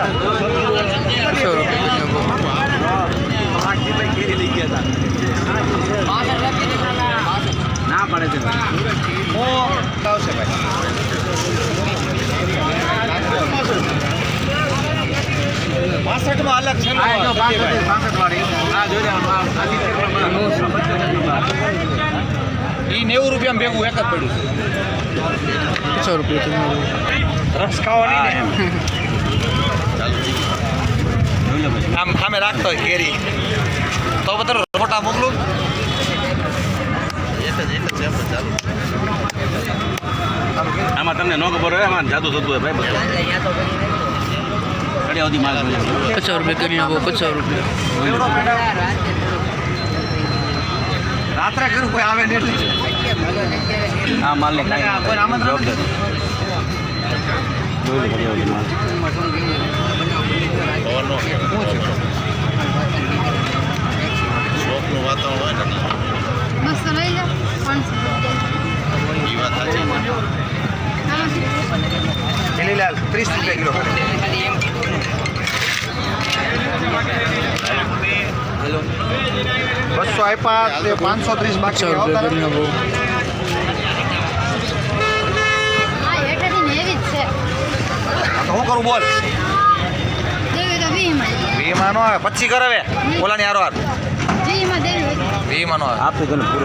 બસો ના પડે છે. આવશે ભાઈ પાસઠમાં અલગ છે જોઈ એ નેવું રૂપિયા ભેગું એક જ પડ્યું બસો રૂપિયા રસ ખાવાની આમ સામે રાખતો હોય કેરી. તો બધા ફોટા મોકલું. આમાં તમને ન ખબર હોય આમાં જાદુ થતું હોય ભાઈ બધું માલ. પચાસ રૂપિયા કરી નાખો પચાસ રૂપિયા. રાત્રે કરું કોઈ આવે નહીં એટલે. આ માલને કાંઈ હા, આમંત્રણ જવાબદારી. જોઈ લો ઘડિયા વાતાવરણ માલ બસો લઈ લો પાંચસો લીલીલાલ ત્રીસ રૂપિયા કિલો બસો આપ્યા તે પાંચસો ત્રીસ બાકી હા હેઠળથી ને છે. હું કરું બોલ. વીમાં નો આવે. પછી કરાવે ઓલાની હારો હાર. વીમાં નો આવે. આપી દો ને જો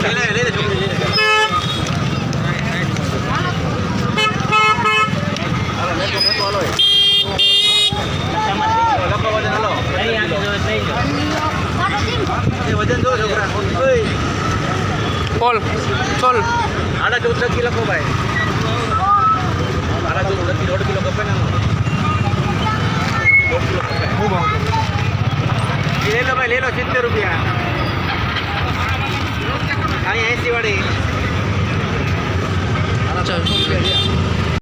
ચોલ આડા ચૌદ કિલો ભાઈ. સિત્તેર રૂપિયા. અહીંયા એસી વાળી.